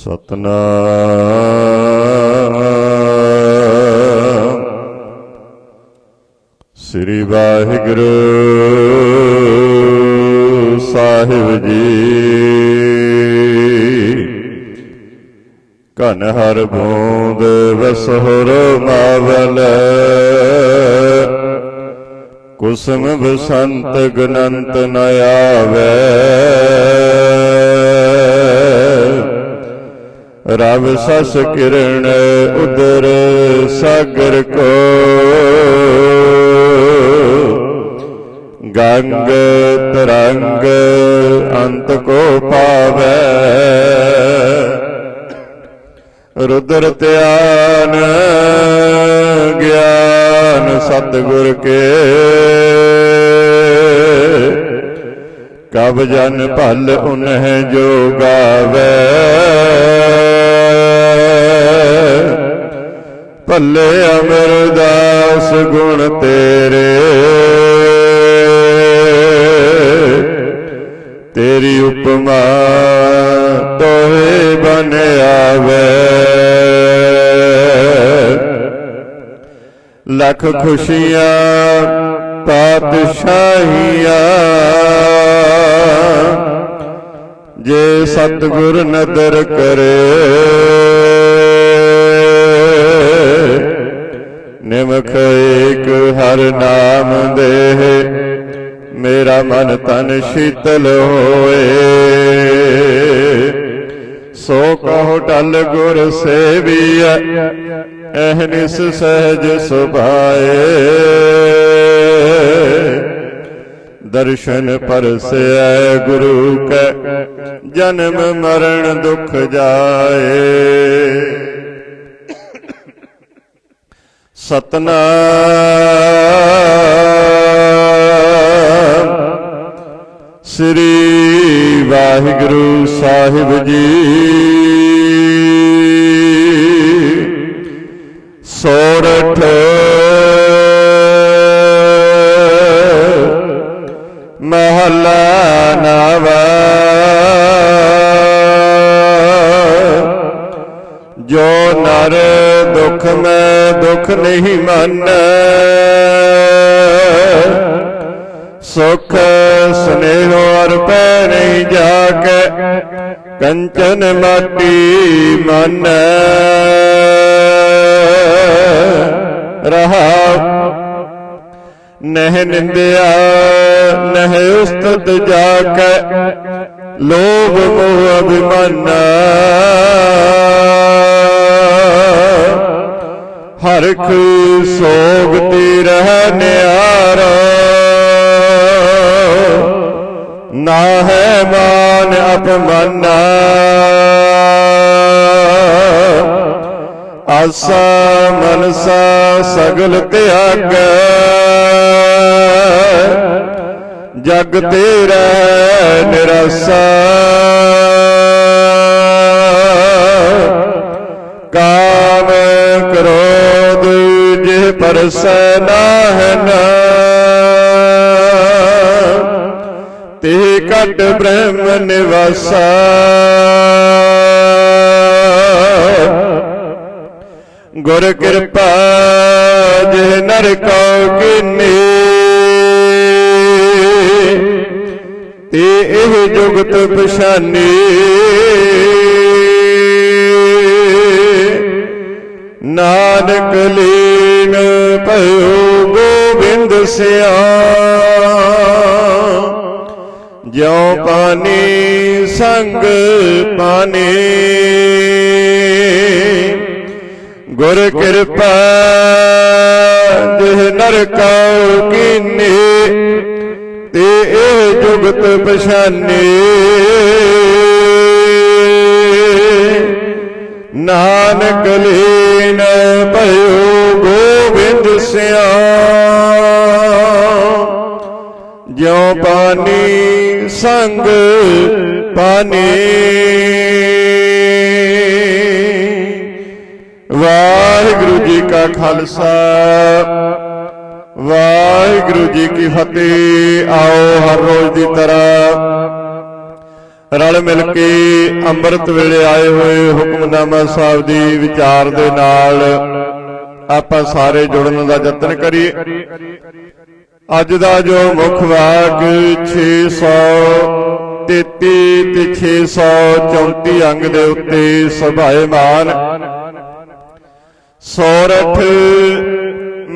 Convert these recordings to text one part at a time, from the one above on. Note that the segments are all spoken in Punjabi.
ਸਤਨਾਮ। ਸ੍ਰੀ ਵਾਹਿਗੁਰੂ ਸਾਹਿਬ ਜੀ। ਕਨ ਹਰ ਬੂੰਦ ਵਸਹੁਰ ਮਾਵਲ। ਕੁਸਮ ਬਸੰਤ ਗਨੰਤ ਨ ਆਵੇ। ਰਵ ਸਸ ਕਿਰਣ ਉਦਰ ਸਾਗਰ ਕੋ। ਗੰਗ ਤਰੰਗ ਅੰਤ ਕੋ ਪਾਵੇ ਰੁਦਰ ਧਿਆਨ ਗਿਆਨ ਸਤਿਗੁਰ ਕੇ। ਕਬ ਜਨ ਭਲ ਉਨਹਿ ਜੋ ਗਾਵੇ। ਭੱਲੇ ਅਮਰਦਾਸ ਗੁਣ ਤੇਰੇ। ਤੇਰੀ ਉਪਮਾ ਤੋਏ ਬਨ ਆਵੇ। ਲੱਖ ਖੁਸ਼ੀਆਂ, ਪਾਤਸ਼ਾਹੀਆਂ। ਜੇ ਸਤਿਗੁਰ ਨਦਰ ਕਰੇ ਨਿਮਖ ਏਕ ਹਰ ਨਾਮ ਦੇ ਮੇਰਾ ਮਨ ਤਨ ਸ਼ੀਤਲ ਹੋਏ। ਸੋ ਕਹੋ ਟਲ ਗੁਰ ਸੇਵੀਐ ਅਹਨਿਸ ਸਹਿਜ ਸੁਭਾਏ। ਦਰਸ਼ਨ ਪਰਸੈ ਗੁਰੂ ਕੈ, ਜਨਮ ਮਰਨ ਦੁਖ ਜਾਏ। ਸਤਨਾਮ। ਸ੍ਰੀ ਵਾਹਿਗੁਰੂ ਸਾਹਿਬ ਜੀ। ਸੋਰਠ। ਮਹਲਾ ਨਵਾ। ਜੋ ਨਰ ਦੁਖ ਮੈਂ ਦੁਖ ਨਹੀਂ ਮੰਨੈ। ਸੁਖ ਸਨੇਹ ਅਰ ਪੈ ਨਹੀਂ ਜਾ ਕੇ ਕੰਚਨ ਮਾਟੀ ਮਨ। ਰਹਾ ਨਹਿ ਨਿੰਦਿਆ, ਨਹਿ ਉਸਤਤ ਜਾ ਕੇ ਲੋਭ ਮੋਹ ਅਭਿਮਾਨਾ। ਹਰਖ ਸੋਗ ਤੀ ਰਹਿ ਨਿਆਰਾ। ਨਾ ਹੈ ਮਾਨ ਅਪਮਾਨਾ। ਆਸਾ ਮਨਸਾ ਸਗਲ ਤਿਆਗੈ। ਜਗ ਤੇਰਾ ਨਿਰਾਸਾ। ਜਿਹ ਤੇ ਕਟ ਬ੍ਰਹਮ ਨਿਵਾਸਾ। ਗੁਰ ਕਿਰਪਾ ਜਿਹ ਨਰ ਕਉ ਕੀਨੀ। ਤੇ ਇਹ ਜੁਗਤ ਪਛਾਨੀ। ਨਾਨਕ ਲੀਨ ਭਇਓ ਗੋਬਿੰਦ ਸਿਆ। ਜਿਉ ਪਾਣੀ ਸੰਗ ਪਾਣੀ ਗੁਰ ਕਿਰਪਾ ਜਿਹ ਨਰ ਕਉ ਕੀਨੀ, ਤੇ ਇਹ ਜੁਗਤ ਪਛਾਨੀ। ਨਾਨਕ ਲੀਨ ਪਾਣੀ ਸੰਗ ਪਾਣੀ। ਵਾਹਿਗੁਰੂ ਜੀ ਕਾ ਖਾਲਸਾ। ਵਾਹਿਗੁਰੂ ਜੀ ਕੀ ਫਤਿਹ। ਆਓ ਹਰ ਰੋਜ਼ ਦੀ ਤਰ੍ਹਾਂ ਰਲ ਮਿਲ ਕੇ ਅੰਮ੍ਰਿਤ ਵੇਲੇ ਆਏ ਹੋਏ ਹੁਕਮਨਾਮਾ ਸਾਹਿਬ ਦੀ ਵਿਚਾਰ ਦੇ ਨਾਲ ਆਪਾਂ ਸਾਰੇ ਜੁੜਨ ਦਾ ਯਤਨ ਕਰੀਏ। ਅੱਜ ਦਾ ਜੋ ਮੁੱਖ ਵਾਕ 633 ਤੇ 634 ਅੰਗ ਦੇ ਉੱਤੇ ਸਭਾਏਮਾਨ ਸੋਰਠ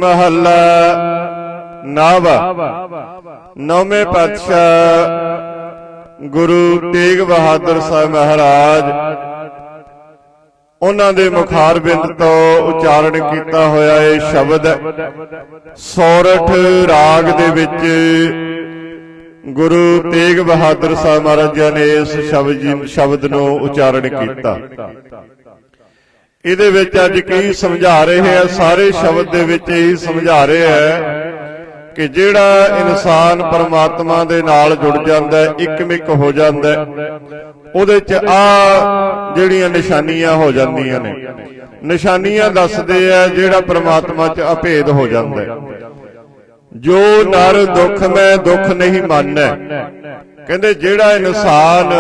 ਮਹੱਲਾ ਨਾਵਾ। ਨੌਵੇਂ ਪਾਤਸ਼ਾਹ ਗੁਰੂ ਤੇਗ ਬਹਾਦਰ ਸਾਹਿਬ ਮਹਾਰਾਜ ਉਹਨਾਂ ਦੇ ਮੁਖਾਰ ਬਿੰਦ ਤੋਂ ਉਚਾਰਨ ਕੀਤਾ ਹੋਇਆ ਇਹ ਸ਼ਬਦ। ਸੋਰਠ ਰਾਗ ਦੇ ਵਿੱਚ ਗੁਰੂ ਤੇਗ ਬਹਾਦਰ ਸਾਹਿਬ ਮਹਾਰਾਜ ਜੀ ਨੇ ਇਸ ਸ਼ਬਦ ਜੀ- ਸ਼ਬਦ ਨੂੰ ਉਚਾਰਨ ਕੀਤਾ। ਇਹਦੇ ਵਿੱਚ ਅੱਜ ਕੀ ਸਮਝਾ ਰਹੇ ਆ ਸਾਰੇ ਸ਼ਬਦ ਦੇ ਵਿੱਚ ਇਹੀ ਸਮਝਾ ਰਹੇ ਆ ਕਿ ਜਿਹੜਾ ਇਨਸਾਨ ਪਰਮਾਤਮਾ ਦੇ ਨਾਲ ਜੁੜ ਜਾਂਦਾ ਹੈ, ਇੱਕਮਿਕ ਹੋ ਜਾਂਦਾ ਹੈ, ਉਹਦੇ ਚ ਆ ਜਿਹੜੀਆਂ ਨਿਸ਼ਾਨੀਆਂ ਹੋ ਜਾਂਦੀਆਂ ਨੇ। ਨਿਸ਼ਾਨੀਆਂ ਦੱਸਦੇ ਆ ਜਿਹੜਾ ਪਰਮਾਤਮਾ ਚ ਅਭੇਦ ਹੋ ਜਾਂਦਾ ਹੈ। ਜੋ ਨਰ ਦੁੱਖ ਮੈਂ ਦੁੱਖ ਨਹੀਂ ਮੰਨੈ। ਕਹਿੰਦੇ ਜਿਹੜਾ ਇਨਸਾਨ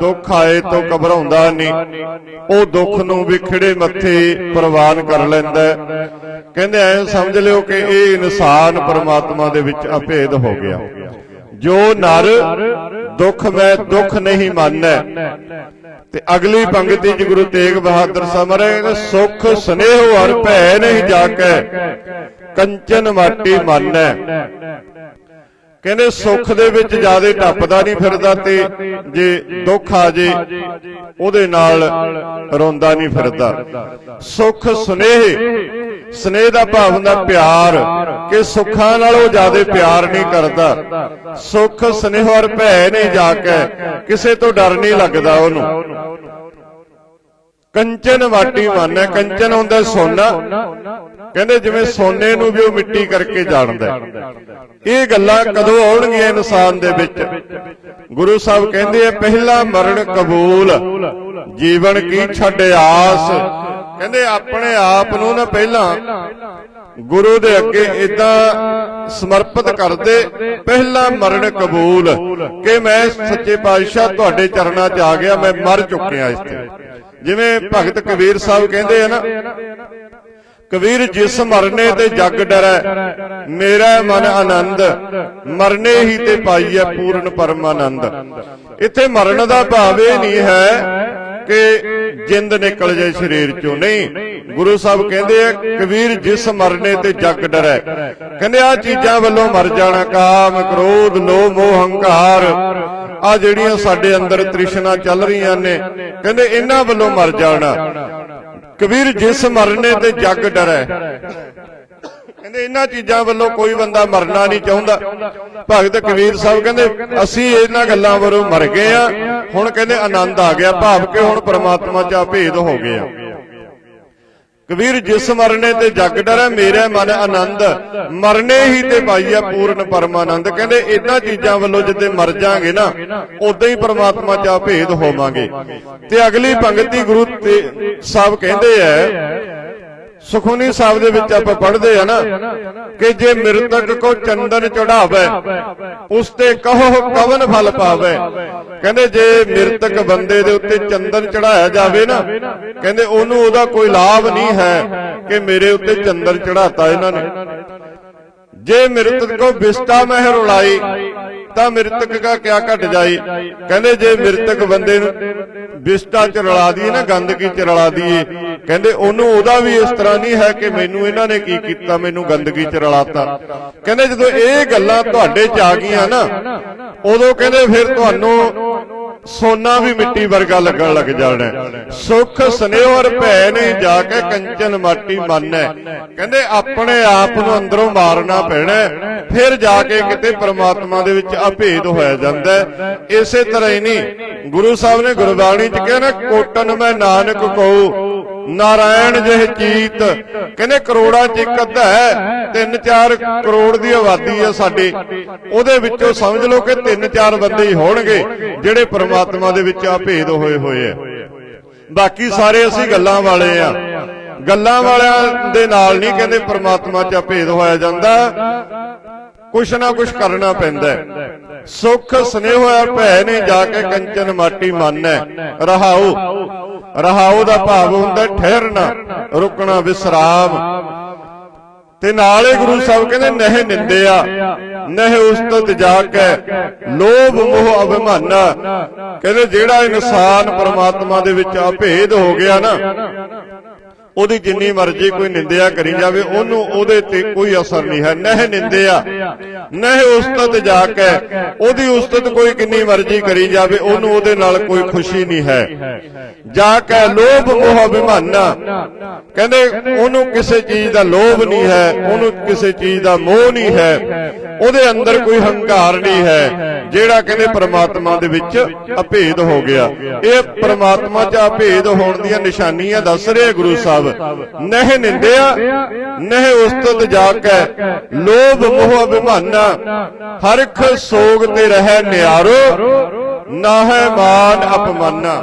ਦੁੱਖ ਆਏ ਤੋਂ ਘਬਰਾਉਂਦਾ ਨਹੀਂ। ਉਹ ਦੁੱਖ ਨੂੰ ਵਿਖੜੇ ਮੱਥੇ ਪ੍ਰਵਾਨ ਕਰ ਲੈਂਦਾ ਕਹਿੰਦੇ, ਐ ਸਮਝ ਲਿਓ ਕਿ ਇਹ ਇਨਸਾਨ ਪਰਮਾਤਮਾ ਦੇ ਵਿੱਚ ਅਭੇਦ ਹੋ ਗਿਆ। ਜੋ ਨਰ ਦੁੱਖ ਮੈਂ ਦੁੱਖ ਨਹੀਂ ਮੰਨੈ। ਤੇ ਅਗਲੀ ਪੰਕਤੀ ਚ ਗੁਰੂ ਤੇਗ ਬਹਾਦਰ ਸਾਹਿਬ ਮਹਾਰਾਜ ਕਹਿੰਦੇ, ਸੁਖ, ਸਨੇਹ ਹਰ ਭੈ ਨਹੀਂ ਜਾਕੈ ਕੰਚਨ ਮਾਟੀ ਮੰਨੈ। ਕਹਿੰਦੇ ਸੁੱਖ ਦੇ ਵਿੱਚ ਜਿਆਦੇ ਟੱਪਦਾ ਨਹੀਂ ਫਿਰਦਾ ਤੇ ਜੇ ਦੁੱਖ ਆ ਜੇ, ਉਹਦੇ ਨਾਲ ਰੋਂਦਾ ਨਹੀਂ ਫਿਰਦਾ। ਸੁੱਖ ਸੁਨੇਹ, ਸਨੇਹ ਦਾ ਭਾਵ ਹੁੰਦਾ ਪਿਆਰ, ਕਿ ਸੁੱਖਾਂ ਨਾਲੋਂ ਜ਼ਿਆਦਾ ਪਿਆਰ ਨਹੀਂ ਕਰਦਾ। ਸੁੱਖ ਸਨੇਹ ਔਰ ਭੈ ਨਹੀਂ ਜਾ ਕੇ ਕਿਸੇ ਤੋਂ ਡਰ ਨਹੀਂ ਲੱਗਦਾ ਉਹਨੂੰ। ਕੰਚਨ ਮਾਟੀ ਮੰਨੈ ਕੰਚਨ ਹੁੰਦਾ ਸੋਨਾ ਕਹਿੰਦੇ ਜਿਵੇਂ ਸੋਨੇ ਨੂੰ ਵੀ ਉਹ ਮਿੱਟੀ ਕਰਕੇ ਜਾਣਦਾ। ਇਹ ਗੱਲਾਂ ਕਦੋਂ ਆਉਣਗੀਆਂ ਇਨਸਾਨ ਦੇ ਵਿੱਚ? ਗੁਰੂ ਸਾਹਿਬ ਕਹਿੰਦੇ ਆ ਪਹਿਲਾ ਮਰਨ ਕਬੂਲ ਜੀਵਨ ਕੀ ਛੱਡ ਆਸ। ਕਹਿੰਦੇ ਆਪਣੇ ਆਪ ਨੂੰ ਨਾ ਪਹਿਲਾਂ ਗੁਰੂ ਦੇ ਅੱਗੇ ਇਦਾਂ ਸਮਰਪਿਤ ਕਰਦੇ ਪਹਿਲਾ ਮਰਨ ਕਬੂਲ ਕਿ ਮੈਂ ਸੱਚੇ ਪਾਤਸ਼ਾਹ ਤੁਹਾਡੇ ਚਰਨਾਂ 'ਚ ਆ ਗਿਆ ਮੈਂ ਮਰ ਚੁੱਕਿਆ ਇਸ ਤੇ। ਜਿਵੇਂ ਭਗਤ ਕਬੀਰ ਸਾਹਿਬ ਕਹਿੰਦੇ ਆ ਨਾ ਕਬੀਰ ਜਿਸ ਮਰਨੇ ਤੇ ਜਗ ਡਰੈ ਮੇਰਾ ਮਨ ਆਨੰਦ ਮਰਨੇ ਹੀ ਤੇ ਪਾਈਐ ਪੂਰਨ ਪਰਮਾਨੰਦ। ਇੱਥੇ ਮਰਨ ਦਾ ਭਾਵ ਇਹ ਨਹੀਂ ਹੈ ਕਿ ਜਿੰਦ ਨਿਕਲ ਜਾਏ ਸਰੀਰ ਚੋਂ। ਨਹੀਂ, ਗੁਰੂ ਸਾਹਿਬ ਕਹਿੰਦੇ ਆ ਕਬੀਰ ਜਿਸ ਮਰਨੇ ਤੇ ਜਗ ਡਰੈ। ਕਹਿੰਦੇ ਆ ਚੀਜ਼ਾਂ ਵੱਲੋਂ ਮਰ ਜਾਣਾ, ਕਾਮ, ਕ੍ਰੋਧ, ਲੋਭ ਮੋਹ ਹੰਕਾਰ ਆ ਜਿਹੜੀਆਂ ਸਾਡੇ ਅੰਦਰ ਤ੍ਰਿਸ਼ਨਾ ਚੱਲ ਰਹੀਆਂ ਨੇ, ਕਹਿੰਦੇ ਇਹਨਾਂ ਵੱਲੋਂ ਮਰ ਜਾਣਾ। ਕਬੀਰ ਜਿਸ ਮਰਨੇ ਤੇ ਜੱਗ ਡਰੈ। ਕਹਿੰਦੇ ਇਹਨਾਂ ਚੀਜ਼ਾਂ ਵੱਲੋਂ ਕੋਈ ਬੰਦਾ ਮਰਨਾ ਨਹੀਂ ਚਾਹੁੰਦਾ। ਭਗਤ ਕਬੀਰ ਸਾਹਿਬ ਕਹਿੰਦੇ, ਅਸੀਂ ਇਹਨਾਂ ਗੱਲਾਂ ਵੱਲੋਂ ਮਰ ਗਏ ਆ। ਹੁਣ ਕਹਿੰਦੇ ਆਨੰਦ ਆ ਗਿਆ, ਭਾਵ ਕਿ ਹੁਣ ਪ੍ਰਮਾਤਮਾ 'ਚ ਭੇਦ ਹੋ ਗਿਆ ਕਬੀਰ, ਜਿਸ ਮਰਨੇ ਤੇ ਜਗ ਡਰੈ ਮੇਰੇ ਮਨ ਆਨੰਦ। ਮਰਨੇ ਹੀ ਤੇ ਪਾਈਆ ਪੂਰਨ ਪਰਮਾਨੰਦ। ਕਹਿੰਦੇ ਇਦਾਂ ਚੀਜ਼ਾਂ ਵੱਲੋਂ ਜਿੱਦੇ ਮਰ ਜਾਾਂਗੇ ਨਾ ਉਦਾਂ ਹੀ ਪ੍ਰਮਾਤਮਾ 'ਚ ਭੇਦ ਹੋਵਾਂਗੇ। ਤੇ ਅਗਲੀ ਪੰਗਤੀ ਗੁਰੂ ਤੇ ਸਾਹਿਬ ਕਹਿੰਦੇ ਐ ਸੁਖਮਨੀ ਸਾਹਿਬ ਦੇ ਵਿੱਚ ਆਪਾਂ ਪੜ੍ਹਦੇ ਆ ਨਾ ਕਿ ਜੇ ਮਿਰਤਕ ਕੋ ਚੰਦਨ ਚੜਾਵੇ ਉਸ ਤੇ ਕਹੋ ਕਵਨ ਫਲ ਪਾਵੇ। ਕਹਿੰਦੇ ਜੇ ਮਿਰਤਕ ਬੰਦੇ ਦੇ ਉੱਤੇ ਚੰਦਨ ਚੜਾਇਆ ਜਾਵੇ ਨਾ, ਕਹਿੰਦੇ ਉਹਨੂੰ ਉਹਦਾ ਕੋਈ ਲਾਭ ਨਹੀਂ ਹੈ ਕਿ ਮੇਰੇ ਉੱਤੇ ਚੰਦਨ ਚੜਾਤਾ ਇਹਨਾਂ ਨੇ। ਜੇ ਮਿਰਤਕ ਕੋ ਬਿਸਤਾ ਮਹਿ ਰੁਲਾਈ ਤਾਂ ਮਿਰਤਕ ਦਾ ਕਿਆ ਘਟ ਜਾਈ? ਕਹਿੰਦੇ ਜੇ ਮਿਰਤਕ ਬੰਦੇ ਨੂੰ ਬਿਸਤਾ ਚ ਰਲਾ ਦਈਏ ਨਾ, ਗੰਦਗੀ ਚ ਰਲਾ ਦਈਏ, ਕਹਿੰਦੇ ਉਹਨੂੰ ਉਹਦਾ ਵੀ ਇਸ ਤਰ੍ਹਾਂ ਨਹੀਂ ਹੈ ਕਿ ਮੈਨੂੰ ਇਹਨਾਂ ਨੇ ਕੀ ਕੀਤਾ, ਮੈਨੂੰ ਗੰਦਗੀ ਚ ਰਲਾਤਾ। ਕਹਿੰਦੇ ਜਦੋਂ ਇਹ ਗੱਲਾਂ ਤੁਹਾਡੇ ਚ ਆ ਗਈਆਂ ਨਾ, ਉਦੋਂ ਕਹਿੰਦੇ ਫਿਰ ਤੁਹਾਨੂੰ ਸੋਨਾ ਵੀ ਮਿੱਟੀ ਵਰਗਾ ਲੱਗਣ ਲੱਗ ਜਾਣਾ। ਸੁਖ ਸਨੇਹਰ ਭੈ ਨਹੀਂ ਜਾ ਕੇ ਕੰਚਨ ਮਾਟੀ ਮੰਨੈ। ਕਹਿੰਦੇ ਆਪਣੇ ਆਪ ਨੂੰ ਅੰਦਰੋਂ ਮਾਰਨਾ ਪੈਣਾ ਫਿਰ ਜਾ ਕੇ ਕਿਤੇ ਪ੍ਰਮਾਤਮਾ ਦੇ ਵਿੱਚ ਅਭੇਦ ਹੋਇਆ ਜਾਂਦਾ ਇਸੇ ਤਰ੍ਹਾਂ ਹੀ ਨਹੀਂ, ਗੁਰੂ ਸਾਹਿਬ ਨੇ ਗੁਰਬਾਣੀ ਚ ਕਿਹਾ ਨਾ, ਕੋਟਨ ਮੈਂ ਨਾਨਕ ਕਹੂ। ਨਾਰਾਇਣ ਜਿਹ ਚੀਤ। ਕਹਿੰਦੇ ਕਰੋੜਾਂ ਚ ਇੱਕ ਅੱਧਾ ਹੈ, ਤਿੰਨ ਚਾਰ ਕਰੋੜ ਦੀ ਆਬਾਦੀ ਹੈ ਸਾਡੇ। ਉਹਦੇ ਵਿੱਚੋਂ ਸਮਝ ਲਓ ਕਿ ਤਿੰਨ ਚਾਰ ਬੰਦੇ ਹੀ ਹੋਣਗੇ, ਜਿਹੜੇ ਪ੍ਰਮਾਤਮਾ ਦੇ ਵਿੱਚ ਭੇਦ ਹੋਏ ਹੋਏ ਆ। ਬਾਕੀ ਸਾਰੇ ਅਸੀਂ ਗੱਲਾਂ ਵਾਲੇ ਆ। ਗੱਲਾਂ ਵਾਲਿਆਂ ਦੇ ਨਾਲ ਨਹੀਂ ਕਹਿੰਦੇ ਪ੍ਰਮਾਤਮਾ 'ਚ ਭੇਦ ਹੋਇਆ ਜਾਂਦਾ। ਕੁਛ ਨਾ ਕੁਛ ਕਰਨਾ ਪੈਂਦਾ ਸੁੱਖ ਸੁਖ, ਸਨੇਹ ਹੋਇਆ ਭੈ ਨੇ ਜਾ ਕੇ ਕੰਚਨ ਮਾਟੀ ਮੰਨੈ। ਰਹਾਉ। ਰਹਾਉ ਦਾ ਭਾਵ ਹੁੰਦਾ ਠਹਿਰਨਾ, ਰੁਕਣਾ, ਵਿਸਰਾਮ। ਤੇ ਨਾਲੇ ਗੁਰੂ ਸਾਹਿਬ ਕਹਿੰਦੇ, ਨਹਿ ਨਿੰਦਿਆ, ਨਹਿ ਉਸਤਤ ਜਾ ਕੇ ਲੋਭ ਮੋਹ ਅਭਿਮਾਨਾ। ਕਹਿੰਦੇ, ਜਿਹੜਾ ਇਨਸਾਨ ਪਰਮਾਤਮਾ ਦੇ ਵਿੱਚ ਅਭੇਦ ਹੋ ਗਿਆ ਨਾ ਉਹਦੀ ਜਿੰਨੀ ਮਰਜ਼ੀ ਕੋਈ ਨਿੰਦਿਆ ਕਰੀ ਜਾਵੇ ਉਹਨੂੰ ਉਹਦੇ ਤੇ ਕੋਈ ਅਸਰ ਨਹੀਂ ਹੈ। ਨਹਿ ਨਿੰਦਿਆ ਨਹਿ ਉਸਤਤ ਜਾ ਕੇ ਉਹਦੀ ਉਸਤਤ ਕੋਈ ਕਿੰਨੀ ਮਰਜ਼ੀ ਕਰੀ ਜਾਵੇ ਉਹਨੂੰ ਉਹਦੇ ਨਾਲ ਕੋਈ ਖੁਸ਼ੀ ਨਹੀਂ ਹੈ। ਜਾ ਕੇ ਲੋਭ ਮੋਹ ਅਭਿਮਾਨਾ। ਕਹਿੰਦੇ ਉਹਨੂੰ ਕਿਸੇ ਚੀਜ਼ ਦਾ ਲੋਭ ਨਹੀਂ ਹੈ ਉਹਨੂੰ ਕਿਸੇ ਚੀਜ਼ ਦਾ ਮੋਹ ਨਹੀਂ ਹੈ। ਉਹਦੇ ਅੰਦਰ ਕੋਈ ਹੰਕਾਰ ਨਹੀਂ ਹੈ ਜਿਹੜਾ ਕਹਿੰਦੇ ਪ੍ਰਮਾਤਮਾ ਦੇ ਵਿੱਚ ਅਭੇਦ ਹੋ ਗਿਆ। ਇਹ ਪ੍ਰਮਾਤਮਾ 'ਚ ਅਭੇਦ ਹੋਣ ਦੀਆਂ ਨਿਸ਼ਾਨੀਆਂ ਦੱਸ ਰਹੇ ਗੁਰੂ ਸਾਹਿਬ। ਨਹਿ ਨਿੰਦਿਆ, ਨਹਿ ਉਸਤਤ ਜਾ ਕੇ ਲੋਭ ਮੋਹ ਅਭਿਮਾਨਾ ਹਰਖ ਸੋਗ ਤੇ ਰਹਿ ਨਿਆਰੋ, ਨਾਹੈ ਮਾਨ ਅਪਮਾਨਾ।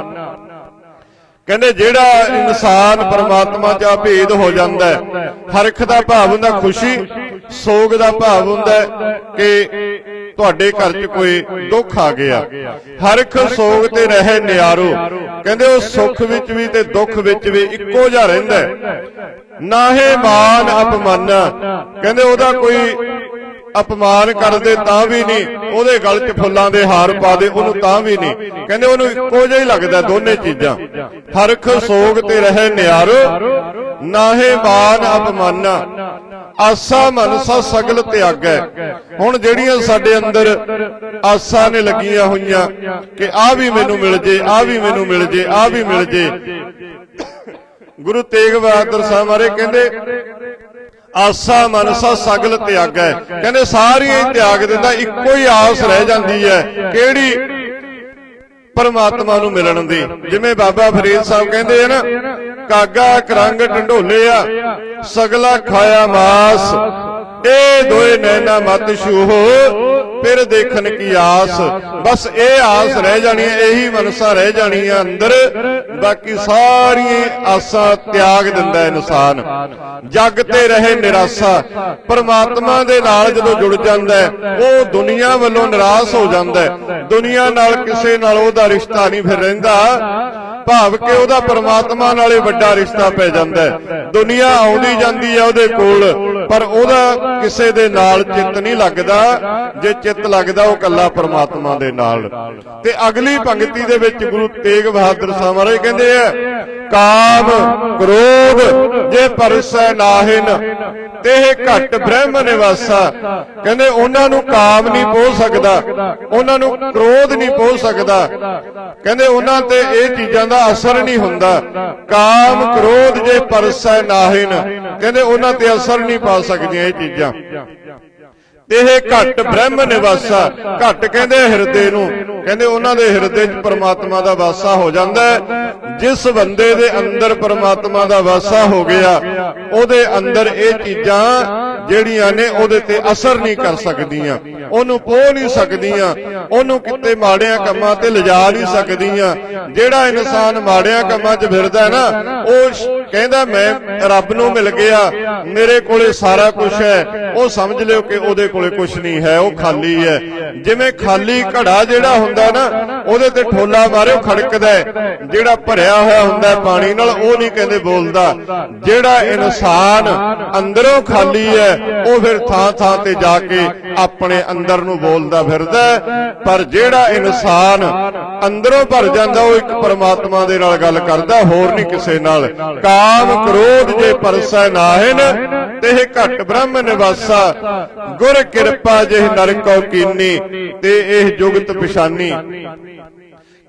ਕਹਿੰਦੇ ਜਿਹੜਾ ਇਨਸਾਨ ਪਰਮਾਤਮਾ 'ਚ ਅਭੇਦ ਹੋ ਜਾਂਦਾ ਹੈ ਹਰਖ ਦਾ ਭਾਵ ਹੁੰਦਾ ਖੁਸ਼ੀ ਸੋਗ ਦਾ ਭਾਵ ਹੁੰਦਾ ਕਿ ਤੁਹਾਡੇ ਘਰ 'ਚ ਕੋਈ ਦੁੱਖ ਆ ਗਿਆ। ਹਰਖ ਸੋਗ ਤੇ ਰਹੇ ਨਿਆਰੋ। ਕਹਿੰਦੇ ਉਹ ਸੁੱਖ ਵਿੱਚ ਵੀ ਤੇ ਦੁੱਖ ਵਿੱਚ ਵੀ ਇੱਕੋ ਜਿਹਾ ਰਹਿੰਦਾ ਨਾਹੇ ਮਾਨ ਅਪਮਾਨਾ। ਕਹਿੰਦੇ ਉਹਦਾ ਕੋਈ ਅਪਮਾਨ ਕਰਦੇ ਤਾਂ ਵੀ ਨਹੀਂ। ਉਹਦੇ ਗਲ 'ਚ ਫੁੱਲਾਂ ਦੇ ਹਾਰ ਪਾ ਦੇ ਉਹਨੂੰ ਤਾਂ ਵੀ ਨਹੀਂ। ਕਹਿੰਦੇ ਉਹਨੂੰ ਇੱਕੋ ਜਿਹਾ ਹੀ ਲੱਗਦਾ ਦੋਨੇ ਚੀਜ਼ਾਂ। ਹਰਖ ਸੋਗ ਤੇ ਰਹੇ ਨਿਆਰੋ ਨਾਹੇ ਮਾਨ ਅਪਮਾਨਾ। ਆਸਾ ਮਨਸਾ ਸਗਲ ਤਿਆਗੈ ਹੁਣ ਜਿਹੜੀਆਂ ਸਾਡੇ ਅੰਦਰ ਆਸਾਂ ਨੇ ਲੱਗੀਆਂ ਹੋਈਆਂ ਕਿ ਆ ਵੀ ਮੈਨੂੰ ਮਿਲ ਜੇ ਆ ਵੀ ਮੈਨੂੰ ਮਿਲ ਜੇ ਆ ਵੀ ਮਿਲ ਜੇ। ਗੁਰੂ ਤੇਗ ਬਹਾਦਰ ਸਾਹਿਬ ਮਾਰੇ ਕਹਿੰਦੇ ਆਸਾ ਮਨਸਾ ਸਗਲ ਤਿਆਗੈ। ਕਹਿੰਦੇ ਸਾਰੀਆਂ ਹੀ ਤਿਆਗ ਦਿੰਦਾ, ਇੱਕੋ ਹੀ ਆਸ ਰਹਿ ਜਾਂਦੀ ਹੈ, ਕਿਹੜੀ ਪਰਮਾਤਮਾ ਨੂੰ ਮਿਲਣ ਦੀ। ਜਿਵੇਂ ਬਾਬਾ ਫਰੀਦ ਸਾਹਿਬ ਕਹਿੰਦੇ ਆ ਨਾ ਕਾਗਾ ਕਰੰਗ, ਢੰਡੋਲੇ ਆ, ਸਗਲਾ ਖਾਇਆ ਮਾਸ ਇਹ ਦੋਏ ਨੈਣਾ ਮਤ ਛੂਹ, ਫਿਰ ਦੇਖਣ ਕੀ ਆਸ। ਬਸ ਇਹ ਆਸ ਰਹਿ ਜਾਣੀ ਹੈ, ਇਹੀ ਮਨਸਾ ਰਹਿ ਜਾਣੀ ਹੈ ਅੰਦਰ। ਬਾਕੀ ਸਾਰੀਆਂ ਆਸਾਂ ਤਿਆਗ ਦਿੰਦਾ ਇਨਸਾਨ। ਜੱਗ ਤੇ ਰਹੇ ਨਿਰਾਸ਼ਾ। ਪਰਮਾਤਮਾ ਦੇ ਨਾਲ ਜਦੋਂ ਜੁੜ ਜਾਂਦਾ ਉਹ ਦੁਨੀਆ ਵੱਲੋਂ ਨਿਰਾਸ਼ ਹੋ ਜਾਂਦਾ ਹੈ। ਦੁਨੀਆ ਨਾਲ ਕਿਸੇ ਨਾਲ ਉਹਦਾ ਰਿਸ਼ਤਾ ਨਹੀਂ ਫਿਰ ਰਹਿੰਦਾ। ਭਾਵ ਕਿ ਉਹਦਾ ਪਰਮਾਤਮਾ ਨਾਲੇ ਵੱਡਾ ਰਿਸ਼ਤਾ ਪੈ ਜਾਂਦਾ ਹੈ। ਦੁਨੀਆ ਆਉਂਦੀ ਜਾਂਦੀ ਹੈ ਉਹਦੇ ਕੋਲ, ਪਰ ਉਹਦਾ ਕਿਸੇ ਦੇ ਨਾਲ ਚਿੱਤ ਨਹੀਂ ਲੱਗਦਾ। ਜੇ ਚਿੱਤ ਲੱਗਦਾ ਉਹ ਕੱਲਾ ਪਰਮਾਤਮਾ ਦੇ ਨਾਲ। ਤੇ ਅਗਲੀ ਪੰਕਤੀ ਦੇ ਵਿੱਚ ਗੁਰੂ ਤੇਗ ਬਹਾਦਰ ਸਾਹਿਬ ਮਹਾਰਾਜ ਕਹਿੰਦੇ ਆ ਕਾਮ ਕ੍ਰੋਧ ਜੇ ਪਰਸੈ ਨਾਹਿਨ, ਤੇ ਇਹ ਘਟ ਬ੍ਰਹਮ ਨਿਵਾਸਾ। ਕਹਿੰਦੇ ਉਹਨਾਂ ਨੂੰ ਕਾਮ ਨਹੀਂ ਪਹੁੰਚ ਸਕਦਾ, ਉਹਨਾਂ ਨੂੰ ਕ੍ਰੋਧ ਨਹੀਂ ਪਹੁੰਚ ਸਕਦਾ। ਕਹਿੰਦੇ ਉਹਨਾਂ ਤੇ ਇਹ ਚੀਜ਼ਾਂ ਦਾ ਅਸਰ ਨਹੀਂ ਹੁੰਦਾ। ਕਾਮ ਕ੍ਰੋਧ ਜੇ ਪਰਸੈ ਨਾਹਿਨ। ਕਹਿੰਦੇ ਉਹਨਾਂ ਤੇ ਅਸਰ ਨਹੀਂ ਪਾ ਸਕਦੀਆਂ ਇਹ ਚੀਜ਼ਾਂ। ਇਹ ਘਟ ਬ੍ਰਹਮ ਨਿਵਾਸਾ। ਘਟ ਕਹਿੰਦੇ ਹਿਰਦੇ ਨੂੰ। ਕਹਿੰਦੇ ਉਹਨਾਂ ਦੇ ਹਿਰਦੇ 'ਚ ਪਰਮਾਤਮਾ ਦਾ ਵਾਸਾ ਹੋ ਜਾਂਦਾ ਜਿਸ ਬੰਦੇ ਦੇ ਅੰਦਰ ਪਰਮਾਤਮਾ ਦਾ ਵਾਸਾ ਹੋ ਗਿਆ ਉਹਦੇ ਅੰਦਰ ਇਹ ਚੀਜ਼ਾਂ ਜਿਹੜੀਆਂ ਨੇ ਉਹਦੇ ਤੇ ਅਸਰ ਨਹੀਂ ਕਰ ਸਕਦੀਆਂ। ਉਹਨੂੰ ਪੋ ਨਹੀਂ ਸਕਦੀਆਂ। ਉਹਨੂੰ ਕਿਤੇ ਮਾੜਿਆਂ ਕੰਮਾਂ ਤੇ ਲਿਜਾ ਨਹੀਂ ਸਕਦੀਆਂ। ਜਿਹੜਾ ਇਨਸਾਨ ਮਾੜਿਆਂ ਕੰਮਾਂ 'ਚ ਫਿਰਦਾ ਹੈ ਨਾ ਉਹ ਕਹਿੰਦਾ ਮੈਂ ਰੱਬ ਨੂੰ ਮਿਲ ਗਿਆ, ਮੇਰੇ ਕੋਲੇ ਸਾਰਾ ਕੁਝ ਹੈ। ਉਹ ਸਮਝ ਲਿਓ ਕਿ ਉਹਦੇ ਕੋਲੇ ਕੁਝ ਨਹੀਂ ਹੈ, ਉਹ ਖਾਲੀ ਹੈ। ਜਿਵੇਂ ਖਾਲੀ ਘੜਾ ਜਿਹੜਾ ਹੁੰਦਾ ਨਾ, ਉਹਦੇ ਤੇ ਠੋਲਾ ਮਾਰਿਓ, ਖੜਕਦਾ ਜਿਹੜਾ ਭਰਿਆ ਹੋਇਆ ਹੁੰਦਾ ਪਾਣੀ ਨਾਲ, ਉਹ ਨਹੀਂ ਕਹਿੰਦੇ ਬੋਲਦਾ। ਜਿਹੜਾ ਇਨਸਾਨ ਅੰਦਰੋਂ ਖਾਲੀ ਹੈ, ਉਹ ਫਿਰ ਥਾਂ ਥਾਂ ਤੇ ਜਾ ਕੇ ਆਪਣੇ ਅੰਦਰ ਨੂੰ ਬੋਲਦਾ ਫਿਰਦਾ ਪਰ ਜਿਹੜਾ ਇਨਸਾਨ ਅੰਦਰੋਂ ਭਰ ਜਾਂਦਾ, ਉਹ ਇੱਕ ਪਰਮਾਤਮਾ ਦੇ ਨਾਲ ਗੱਲ ਕਰਦਾ, ਹੋਰ ਨਹੀਂ ਕਿਸੇ ਨਾਲ। ਕਾਮ ਕ੍ਰੋਧ ਜੇ ਪਰਸੈ ਨਾਹਿਨ ਤੇ ਇਹ ਘਟ ਬ੍ਰਹਮ ਨਿਵਾਸਾ। ਗੁਰ ਕਿਰਪਾ ਜੇ ਨਰਕੋ ਕੀਨੀ ਤੇ ਇਹ ਜੁਗਤ ਪਛਾਨੀ।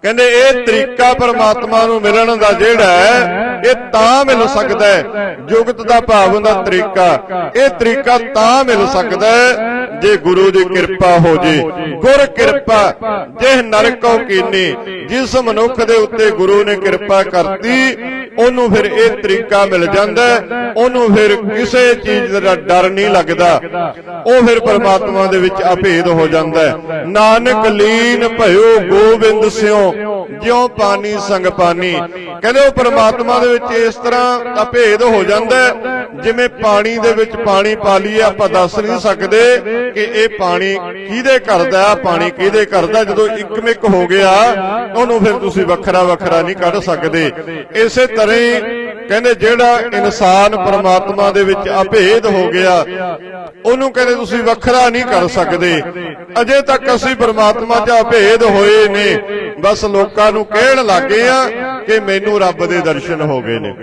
ਕਹਿੰਦੇ ਇਹ ਤਰੀਕਾ ਪਰਮਾਤਮਾ ਨੂੰ ਮਿਲਣ ਦਾ ਜਿਹੜਾ ਹੈ ਇਹ ਤਾਂ ਮਿਲ ਸਕਦਾ ਹੈ। ਜੁਗਤ ਦਾ ਭਾਵ ਹੁੰਦਾ ਤਰੀਕਾ। ਇਹ ਤਰੀਕਾ ਤਾਂ ਮਿਲ ਸਕਦਾ ਹੈ। ਜੇ ਗੁਰੂ ਦੀ ਕਿਰਪਾ ਹੋ ਜੇ ਗੁਰ ਕਿਰਪਾ ਜੇ ਨਰਕੋ ਕੀਨੀ ਜਿਸ ਮਨੁੱਖ ਦੇ ਉੱਤੇ ਗੁਰੂ ਨੇ ਕਿਰਪਾ ਕਰਤੀ ਉਹਨੂੰ ਫਿਰ ਇਹ ਤਰੀਕਾ ਮਿਲ ਜਾਂਦਾ। ਉਹਨੂੰ ਫਿਰ ਕਿਸੇ ਚੀਜ਼ ਦਾ ਡਰ ਨਹੀਂ ਲੱਗਦਾ। ਉਹ ਫਿਰ ਪਰਮਾਤਮਾ ਦੇ ਵਿੱਚ ਅਭੇਦ ਹੋ ਜਾਂਦਾ ਨਾਨਕ ਲੀਨ ਭਇਓ ਗੋਬਿੰਦ ਸਿਓ ਜਿਉ ਪਾਣੀ ਸੰਗ ਪਾਣੀ ਕਹਿੰਦੇ ਉਹ ਪਰਮਾਤਮਾ ਦੇ ਵਿੱਚ ਇਸ ਤਰ੍ਹਾਂ ਅਭੇਦ ਹੋ ਜਾਂਦਾ ਜਿਵੇਂ ਪਾਣੀ ਦੇ ਵਿੱਚ ਪਾਣੀ ਪਾ ਲਈਏ ਆਪਾਂ ਦੱਸ ਨਹੀਂ ਸਕਦੇ। ਕਿ ਇਹ ਪਾਣੀ ਕਿਹਦੇ ਕਰਦਾ ਪਾਣੀ ਕਿਹਦੇ ਘਰ ਜਦੋਂ ਇੱਕ ਹੋ ਗਿਆ, ਉਹਨੂੰ ਫਿਰ ਤੁਸੀਂ ਵੱਖਰਾ ਵੱਖਰਾ ਨਹੀਂ ਕੱਢ ਸਕਦੇ। ਇਸੇ ਤਰ੍ਹਾਂ ਕਹਿੰਦੇ ਜਿਹੜਾ ਇਨਸਾਨ ਪਰਮਾਤਮਾ ਦੇ ਵਿੱਚ ਅਭੇਦ ਹੋ ਗਿਆ, ਉਹਨੂੰ ਕਹਿੰਦੇ ਤੁਸੀਂ ਵੱਖਰਾ ਨਹੀਂ ਕਰ ਸਕਦੇ। ਅਜੇ ਤੱਕ ਅਸੀਂ ਪਰਮਾਤਮਾ 'ਚ ਅਭੇਦ ਹੋਏ ਨੇ। ਬਸ ਲੋਕਾਂ ਨੂੰ ਕਹਿਣ ਲੱਗੇ ਆ ਕਿ ਮੈਨੂੰ ਰੱਬ ਦੇ ਦਰਸ਼ਨ ਹੋ ਗਏ ਨੇ।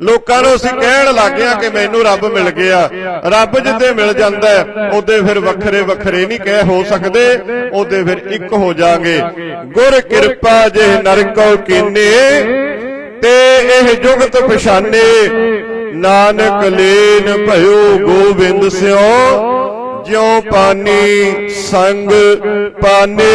ਲੋਕਾਂ ਨੂੰ ਅਸੀਂ ਕਹਿਣ ਲੱਗੇ ਆ ਕਿ ਮੈਨੂੰ ਰੱਬ ਮਿਲ ਗਿਆ। ਰੱਬ ਜਿੱਦੇ ਮਿਲ ਜਾਂਦਾ ਉਹਦੇ ਫਿਰ ਵੱਖਰੇ ਵੱਖਰੇ ਨਹੀਂ ਕਹਿ ਹੋ ਸਕਦੇ ਉਹਦੇ ਫਿਰ ਇੱਕ ਹੋ ਜਾਗੇ। ਗੁਰ ਕਿਰਪਾ ਜੇ ਨਰਕੋ ਕੀਨੇ ਤੇ ਇਹ ਜੁਗਤ ਪਛਾਨੇ। ਨਾਨਕ ਲੀਨ ਭਇਓ ਗੋਬਿੰਦ ਸਿਓ ਜਿਉ ਪਾਨੀ ਸੰਗ ਪਾਨੇ।